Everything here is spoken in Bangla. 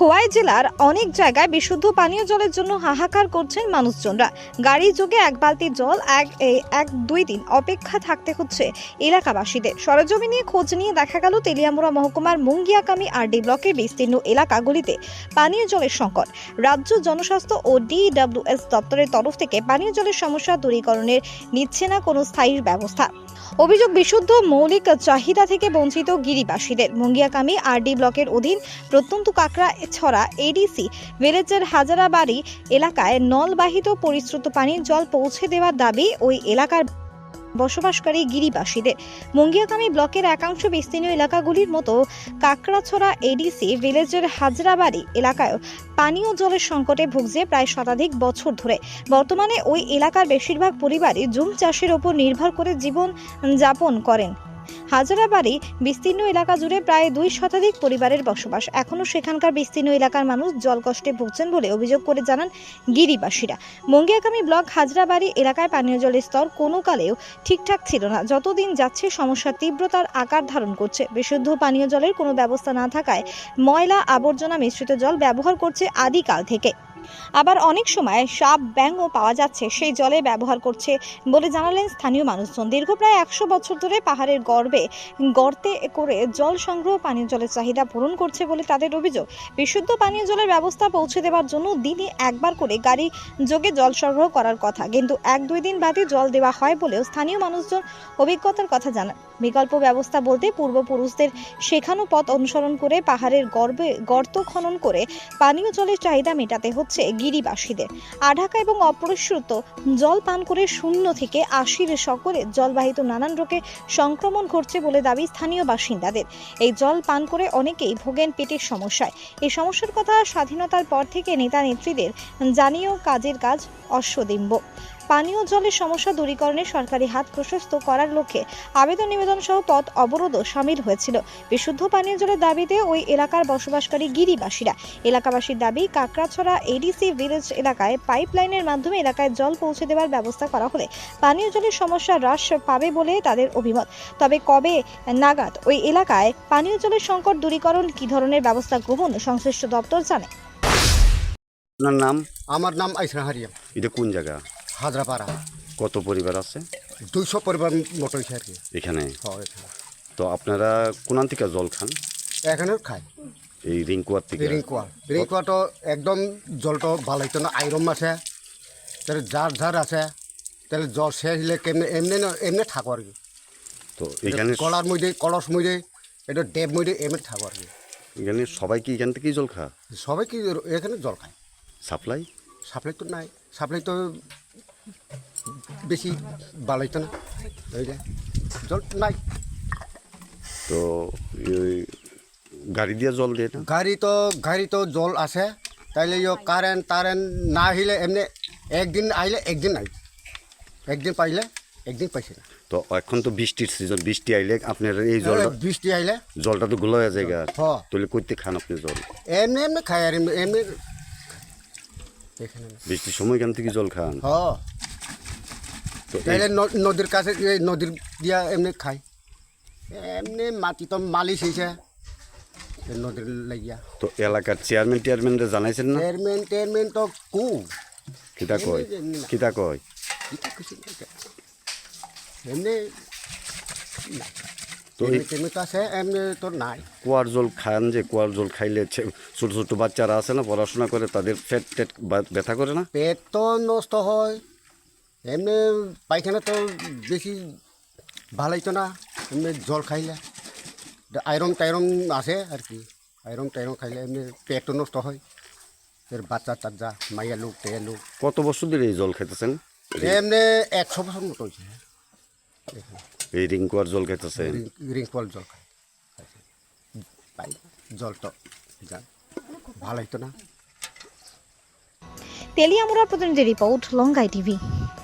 খোয়াই জেলার অনেক জায়গায় বিশুদ্ধ পানীয় জলের জন্য হাহাকার করছেন মানুষজনরা। গাড়ি যোগে এক বালতি জল এক এক দুই দিন অপেক্ষা থাকতে হচ্ছে এলাকাবাসীদের। সরজমি নিয়ে খোঁজ নিয়ে দেখা গেল তেলিয়ামুড়া মহকুমার মুঙ্গিয়াকামি আরডি ব্লকের বিস্তীর্ণ এলাকাগুলিতে পানীয় জলের সংকট। রাজ্য জনস্বাস্থ্য ও ডিডব্লিউএস দপ্তরের তরফ থেকে পানীয় জলের সমস্যা দূরীকরণের নিচ্ছে না কোনো স্থায়ী ব্যবস্থা। অভিযোগ, বিশুদ্ধ মৌলিক চাহিদা থেকে বঞ্চিত গিরিবাসীদের। মুঙ্গিয়াকামি আরডি ব্লকের অধীন প্রত্যন্ত কাকড়া ছড়া এডিসি ভিলেজের হাজারাবাড়ি এলাকায় নলবাহিত পরিশ্রুত পানির জল পৌঁছে দেওয়ার দাবি ওই এলাকার বসবাসকারী গিরিবাসীদের। মুঙ্গিয়াকামি ব্লকের একাংশ বিস্তীর্ণ এলাকাগুলির মতো কাকড়াছড়া এডিসি ভিলেজের হাজরাবাড়ি এলাকায় পানীয় জলের সংকটে ভুগছে প্রায় শতাধিক বছর ধরে। বর্তমানে ওই এলাকার বেশিরভাগ পরিবারই জুম চাষের ওপর নির্ভর করে জীবন যাপন করেন। হাজারাবাড়ি বিস্তীর্ণ এলাকা জুড়ে প্রায় দুই শতাধিক পরিবারের বসবাস। এখনও সেখানকার বিস্তীর্ণ এলাকার মানুষ জল কষ্টে ভুগছেন বলে অভিযোগ করে জানান গিরিবাসীরা। মঙ্গিয়াকামী ব্লক হাজরাবাড়ি এলাকায় পানীয় জলের স্তর কোনো কালেও ঠিকঠাক ছিল না। যতদিন যাচ্ছে, সমস্যার তীব্রতার আকার ধারণ করছে। বিশুদ্ধ পানীয় জলের কোনো ব্যবস্থা না থাকায় ময়লা আবর্জনা মিশ্রিত জল ব্যবহার করছে আদিকাল থেকে। আবার অনেক সময় সাপ ব্যাঙও পাওয়া যাচ্ছে, সেই জলে ব্যবহার করছে বলে জানালেন স্থানীয় মানুষজন। দীর্ঘ প্রায় একশো বছর ধরে পাহাড়ের গর্বে, গর্তে করে জল সংগ্রহ, পানীয় জলের চাহিদা পূরণ করছে বলে তাদের অভিযোগ। বিশুদ্ধ পানীয় জলের ব্যবস্থা পৌঁছে দেওয়ার জন্য দিনে একবার করে গাড়ি যোগে জল সরবরাহ করার কথা। কিন্তু এক দুই দিন বাদে জল দেওয়া হয় বলেও স্থানীয় মানুষজন অভিজ্ঞতার কথা জানান বিকল্প ব্যবস্থা বলতে পূর্বপুরুষদের শেখানো পথ অনুসরণ করে পাহাড়ের গর্বে, গর্ত খনন করে পানীয় জলের চাহিদা মেটাতে হচ্ছে গিরিবাসীদের। আঢাকা এবং অপরিশ্রুত জল পান করে শূন্য থেকে আশির সকলে জলবাহিত নানান রোগে সংক্রমণ ঘটছে বলে দাবি স্থানীয় বাসিন্দাদের। এই জল পান করে অনেকেই ভোগেন পেটের সমস্যায়। এই সমস্যার কথা স্বাধীনতার পর থেকে নেতা নেত্রীদের জানিয়েও কাজের কাজ অশ্বদিম্ব। পানীয় জলের সমস্যা দূরীকরণে সরকারি হাত প্রশস্ত করার লক্ষ্যে আবেদন নিবেদন সহ পথ অবরোধও সামিল হয়েছিল। বিশুদ্ধ পানীয় জলের দাবিতে ওই এলাকার বসবাসকারী গিরিবাসীরা। এলাকাবাসীর দাবি কাকড়াছড়া এডিসি ভিলেজ এলাকায় পাইপলাইনের মাধ্যমে এলাকায় জল পৌঁছে দেওয়ার ব্যবস্থা করা হলে পানীয় জলের সমস্যা হ্রাস পাবে বলে তাদের অভিমত। তবে কবে নাগাদ ওই এলাকায় পানীয় জলের সংকট দূরীকরণ কী ধরনের ব্যবস্থা গ্রহণ সংশ্লিষ্ট দপ্তর জানে? আপনার নাম? আমার নাম আইসা হারিয়াম। এটা কোন জায়গা? হাজরাপাড়া। কত পরিবার আছে? দুইশো পরিবার মতো হয়েছে আর কি। এখানে? হয় এখানে। তো আপনারা কোনান থেকে জল খান? এখানেও খাই। এই রিঙ্কুয়ার থেকে? রিঙ্কুয়া রিঙ্কুয়া তো একদম জলটা ভালো হইতো না আইরন আছে তাহলে যার যার আছে তাহলে জল শেষ হলে কেমনে এমনি না এমনি থাকো আর কি। তো এখানে কলার মধ্যে কলস মধ্যে এটা ডেব মধ্যে এমনি থাকো আর কি। এখানে সবাই কি এখান থেকেই জল খা সবাই কি এখানে জল খায়? সাপ্লাই? সাপ্লাই তো নাই। সাপ্লাই তো বেশি ভালো হইতো না যে জল নাই। তো এই গাড়ি দিয়ে জল দিয়ে না? গাড়ি তো গাড়ি তো জল আছে তাইলে ইয়ো কারেন্ট টারেন্ট না আহিলে এমনি একদিন আইলে একদিন আই একদিন পাইলে একদিন পাইছে না। তো এখন তো বৃষ্টির সিজন বৃষ্টি আইলে আপনার এই জলটা বৃষ্টি আইলে জলটা তো গুলো হয়ে যায়। তাহলে করতে খান আপনি জল। এমনি এমনি খাই আর এমনি। বৃষ্টির সময় এখান থেকে জল খান। তাইলে নদীর কাছে নদীর দিয়া এমনি খাই। এমনি মাটি তো মালিশ হয়েছে নদীর লাগিয়া। তো এলাকার চেয়ারম্যান টিয়ারম্যানরা জানাইছেন না? টেরমেন টেরমেন তো কু। কিতা কয়? কিতা কয়? এটা? কিছু এমনি তো আছে এমনি নাই। কুয়ার জল খান যে কুয়ার জল খাইলে ছোট ছোট বাচ্চারা আছে না পড়াশোনা করে তাদের পেট টেট ব্যথা করে না? পেট তো নষ্ট হয়। এমনি পায়খানা তো বেশি ভালোই তো না এমনি জল খাইলে। আয়রন টাইরন আছে আর কি আয়রন টাইরন খাইলে এমনি পেটও নষ্ট হয়। এর বাচ্চা টাচ্চা মাইয়া লোক টেয়া লোক। কত বছর ধরে এই জল খেতেছেন এমনি একশো বছর মতো হয়েছে। এই রিঙ্কুয়ার জল খাইতেছে। রিঙ্কুয়ার জল খাই পাই জল তো যান ভালোই তো না। তেলিয়ামুড়ার প্রতিনিধি রিপোর্ট লঙ্গাই টিভি।